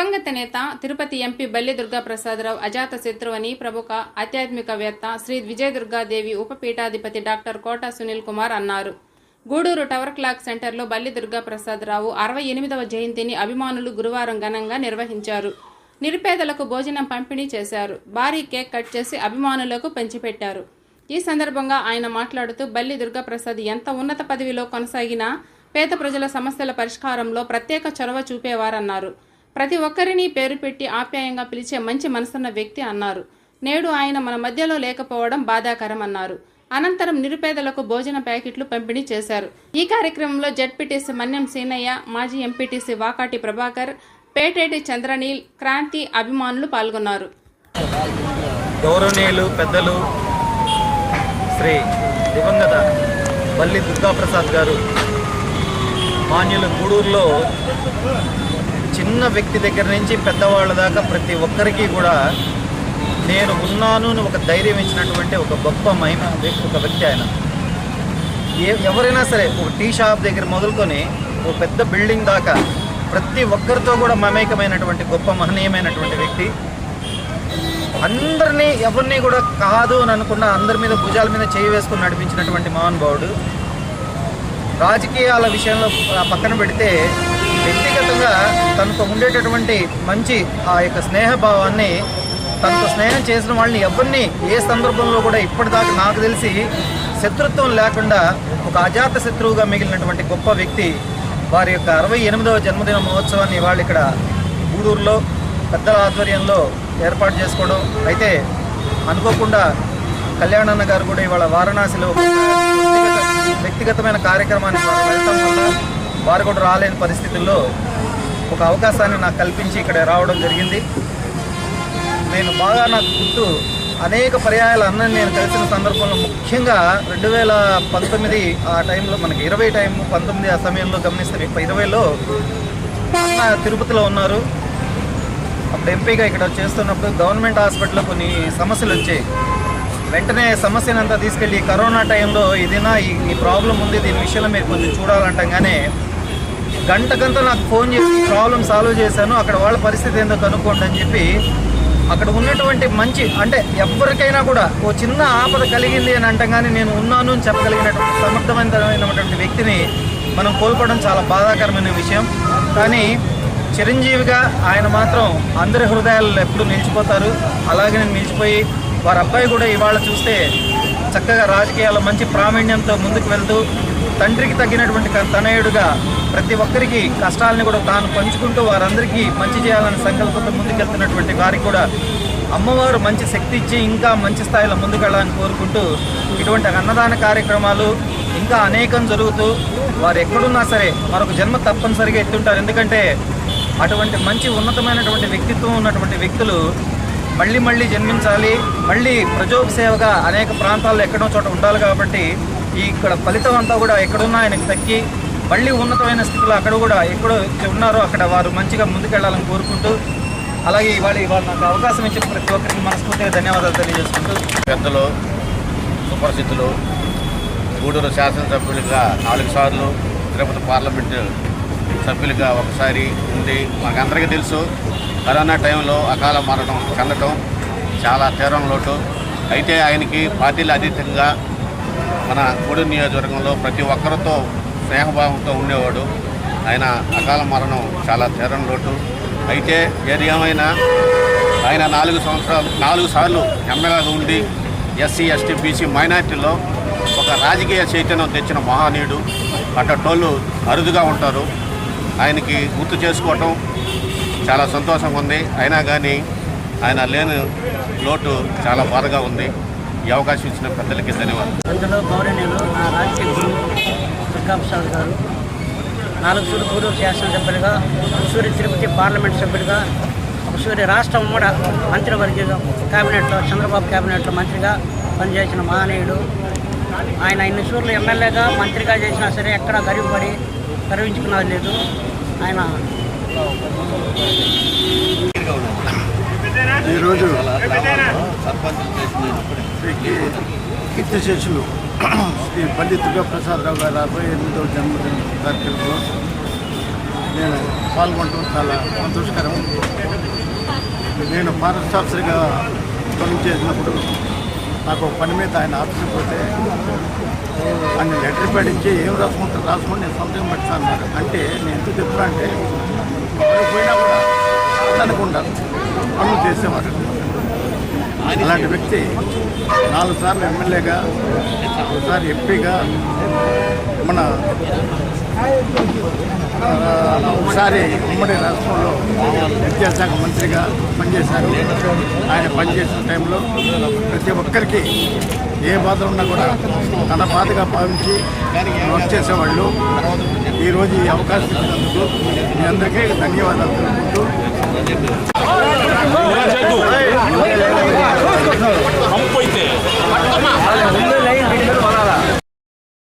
దివంగత నేత తిరుపతి ఎంపీ బల్లి దుర్గా ప్రసాదరావు అజాత శత్రు అని ప్రముఖ ఆధ్యాత్మికవేత్త శ్రీ విజయ దుర్గాదేవి ఉప ఉపపీఠాధిపతి డాక్టర్ కోట సునీల్ కుమార్ అన్నారు. గూడూరు టవర్ క్లాక్ సెంటర్లో బల్లి దుర్గా ప్రసాదరావు అరవై ఎనిమిదవ జయంతిని అభిమానులు గురువారం ఘనంగా నిర్వహించారు. నిరుపేదలకు భోజనం పంపిణీ చేశారు. భారీ కేక్ కట్ చేసి అభిమానులకు పంచిపెట్టారు. ఈ సందర్భంగా ఆయన మాట్లాడుతూ బల్లి దుర్గాప్రసాద్ ఎంత ఉన్నత పదవిలో కొనసాగినా పేద ప్రజల సమస్యల పరిష్కారంలో ప్రత్యేక చొరవ చూపేవారన్నారు. ప్రతి ఒక్కరిని పేరు పెట్టి ఆప్యాయంగా పిలిచే మంచి మనసున్న వ్యక్తి అన్నారు. నేడు ఆయన మన మధ్యలో లేకపోవడం బాధాకరం అన్నారు అనంతరం నిరుపేదలకు భోజన ప్యాకెట్లు పంపిణీ చేశారు. ఈ కార్యక్రమంలో జడ్పీటీసీ మన్యం సీనయ్య మాజీ ఎంపీటీసీ వాకాటి ప్రభాకర్ పేటేటి చంద్రనీల్ క్రాంతి అభిమానులు పాల్గొన్నారు. గౌరవనీయులు పెద్దలు శ్రీ దివంగత బల్లి దుర్గాప్రసాద్ గారు మాన్యులు గూడూరులో చిన్న వ్యక్తి దగ్గర నుంచి పెద్దవాళ్ళ దాకా ప్రతి ఒక్కరికి కూడా నేను ఉన్నాను అని ఒక ధైర్యం ఇచ్చినటువంటి ఒక గొప్ప మహిమ ఒక వ్యక్తి ఆయన. ఏ ఎవరైనా సరే ఒక టీ షాప్ దగ్గర మొదలుకొని ఒక పెద్ద బిల్డింగ్ దాకా ప్రతి ఒక్కరితో కూడా మమేకమైనటువంటి గొప్ప మహనీయమైనటువంటి వ్యక్తి. అందరినీ ఎవరిని కూడా కాదు అని అనుకున్న అందరి మీద భుజాల మీద చేయి వేసుకుని నడిపించినటువంటి మహానుభావుడు. రాజకీయాల విషయంలో ఆ పక్కన పెడితే వ్యక్తిగతంగా తనతో ఉండేటటువంటి మంచి ఆ యొక్క స్నేహభావాన్ని తనతో స్నేహం చేసిన వాళ్ళని ఎవరిని ఏ సందర్భంలో కూడా ఇప్పటిదాకా నాకు తెలిసి శత్రుత్వం లేకుండా ఒక అజాత శత్రువుగా మిగిలినటువంటి గొప్ప వ్యక్తి వారి యొక్క అరవై ఎనిమిదవ జన్మదిన మహోత్సవాన్ని ఇవాళ ఇక్కడ గూడూరులో పెద్దల ఆధ్వర్యంలో ఏర్పాటు చేసుకోవడం. అయితే అనుకోకుండా కళ్యాణన్న గారు కూడా ఇవాళ వారణాసిలో వ్యక్తిగత- వ్యక్తిగతమైన కార్యక్రమాన్ని వెళ్తాం వల్ల వారు కూడా రాలేని పరిస్థితుల్లో ఒక అవకాశాన్ని నాకు కల్పించి ఇక్కడ రావడం జరిగింది. నేను బాగా నాకు గుర్తు అనేక పర్యాయాలు అన్నని నేను కలిసిన సందర్భంలో ముఖ్యంగా రెండు వేల పంతొమ్మిది ఆ టైంలో మనకి ఇరవై టైం పంతొమ్మిది ఆ సమయంలో గమనిస్తే ఇప్పుడు ఇరవైలో అన్న తిరుపతిలో ఉన్నారు. అప్పుడు ఎంపీగా ఇక్కడ చేస్తున్నప్పుడు గవర్నమెంట్ హాస్పిటల్లో కొన్ని సమస్యలు వచ్చాయి. వెంటనే సమస్యను అంతా తీసుకెళ్ళి కరోనా టైంలో ఇదినా ఈ ప్రాబ్లం ఉంది దీని విషయంలో మీరు కొంచెం చూడాలంటంగానే గంట గంట నాకు ఫోన్ చేసి ప్రాబ్లం సాల్వ్ చేశాను అక్కడ వాళ్ళ పరిస్థితి ఏందో కనుక్కోండి అని చెప్పి అక్కడ ఉన్నటువంటి మంచి అంటే ఎవరికైనా కూడా ఓ చిన్న ఆపద కలిగింది అని అంటగానే నేను ఉన్నాను అని చెప్పగలిగినటువంటి సమర్థవంతమైనటువంటి వ్యక్తిని మనం కోల్పోవడం చాలా బాధాకరమైన విషయం. కానీ చిరంజీవిగా ఆయన మాత్రం అందరి హృదయాల్లో ఎప్పుడు నిలిచిపోతారు. అలాగే నిలిచిపోయి వారి అబ్బాయి కూడా ఇవాళ చూస్తే చక్కగా రాజకీయాల్లో మంచి ప్రావీణ్యంతో ముందుకు వెళ్తూ తండ్రికి తగ్గినటువంటి తనయుడుగా ప్రతి ఒక్కరికి కష్టాలని కూడా తాను పంచుకుంటూ వారందరికీ మంచి చేయాలని సంకల్పంతో ముందుకెళ్తున్నటువంటి వారికి కూడా అమ్మవారు మంచి శక్తి ఇచ్చి ఇంకా మంచి స్థాయిలో ముందుకెళ్ళాలని కోరుకుంటూ ఇటువంటి అన్నదాన కార్యక్రమాలు ఇంకా అనేకం జరుగుతూ వారు ఎక్కడున్నా సరే మరొక జన్మ తప్పనిసరిగా ఎత్తుంటారు. ఎందుకంటే అటువంటి మంచి ఉన్నతమైనటువంటి వ్యక్తిత్వం ఉన్నటువంటి వ్యక్తులు మళ్ళీ మళ్ళీ జన్మించాలి. మళ్ళీ ప్రజోపసేవగా అనేక ప్రాంతాల్లో ఎక్కడో చోట ఉండాలి కాబట్టి ఈ ఇక్కడ ఫలితం అంతా కూడా ఎక్కడున్నా ఆయనకు తక్కి మళ్ళీ ఉన్నతమైన స్థితిలో అక్కడ కూడా ఎక్కడో ఉన్నారో అక్కడ వారు మంచిగా ముందుకెళ్ళాలని కోరుకుంటూ అలాగే ఇవాళ ఇవాళ నాకు అవకాశం ఇచ్చిన ప్రతి ఒక్కరికి మనస్ఫూర్తిగా ధన్యవాదాలు తెలియజేసుకుంటూ. పెద్దలు సుపరిస్థితులు గూడూరు శాసనసభ్యులుగా నాలుగు సార్లు తిరుపతి పార్లమెంటు సభ్యులుగా ఒకసారి ఉంది అందరికీ తెలుసు. కరోనా టైంలో అకాల మరణం చెందటం చాలా తీవ్రం లోటు. అయితే ఆయనకి పార్టీలు అతీతంగా మన కూడు నియోజకవర్గంలో ప్రతి ఒక్కరితో స్నేహభావంతో ఉండేవాడు. ఆయన అకాల మరణం చాలా తీవ్రం లోటు. అయితే ఏది ఏమైనా ఆయన నాలుగు సంవత్సరాలు నాలుగు సార్లు ఎమ్మెల్యేగా ఉండి ఎస్సీ ఎస్టీ బీసీ మైనార్టీలో ఒక రాజకీయ చైతన్యం తెచ్చిన మహానీయుడు. అట్టటోళ్ళు అరుదుగా ఉంటారు. ఆయనకి గుర్తు చేసుకోవటం చాలా సంతోషంగా ఉంది. అయినా కానీ ఆయన లేని లోటు చాలా బాధగా ఉంది. ఈ అవకాశం ఇచ్చిన పెద్దలకి ధన్యవాదాలు. అందులో గౌరవనీయులు నా రాజకీయ గురువు దుర్గాప్రసాద్ గారు నాలుగు సూర్య గూడూరు శాసనసభ్యులుగా సూర్య తిరుపతి పార్లమెంట్ సభ్యులుగా సూర్య రాష్ట్ర ఉమ్మడ మంత్రివర్గంలో కేబినెట్లో చంద్రబాబు కేబినెట్లో మంత్రిగా పనిచేసిన మహనీయుడు. ఆయన ఇన్ని సూర్లు ఎమ్మెల్యేగా మంత్రిగా చేసినా సరే ఎక్కడ గర్వపడి గర్వించుకున్నది లేదు. ఆయన ఈరోజు కీర్తిశేషులు శ్రీ పండిత్ దుర్గాప్రసాదరావు గారు అరవై ఎనిమిదవ జన్మదిన కార్యక్రమంలో నేను పాల్గొనడం చాలా సంతోషకరం. నేను ఫారెస్ట్ ఆఫీసర్గా పని చేసినప్పుడు నాకు పని మీద ఆయన ఆఫీస్కి పోతే ఆయన లెటర్ పడించి ఏం రాసుకుంటారు రాసుకొని నేను సొంతం పెడతాను అంటే నేను ఎందుకు చెప్తున్నా అంటే పోయినా కూడా అనుకుంటా. పనులు చేసేవారు. అలాంటి వ్యక్తి నాలుగు సార్లు ఎమ్మెల్యేగా ఒకసారి ఎంపీగా మన ఒకసారి ఉమ్మడి రాష్ట్రంలో విద్యాశాఖ మంత్రిగా పనిచేశారు. ఆయన పనిచేసిన టైంలో ప్రతి ఒక్కరికి ఏ బాధ ఉన్నా కూడా తన బాధగా భావించి వర్క్ చేసేవాళ్ళు. ఈరోజు ఈ అవకాశం ఇచ్చినందుకు మీ అందరికీ ధన్యవాదాలు తెలుపుకుంటూ.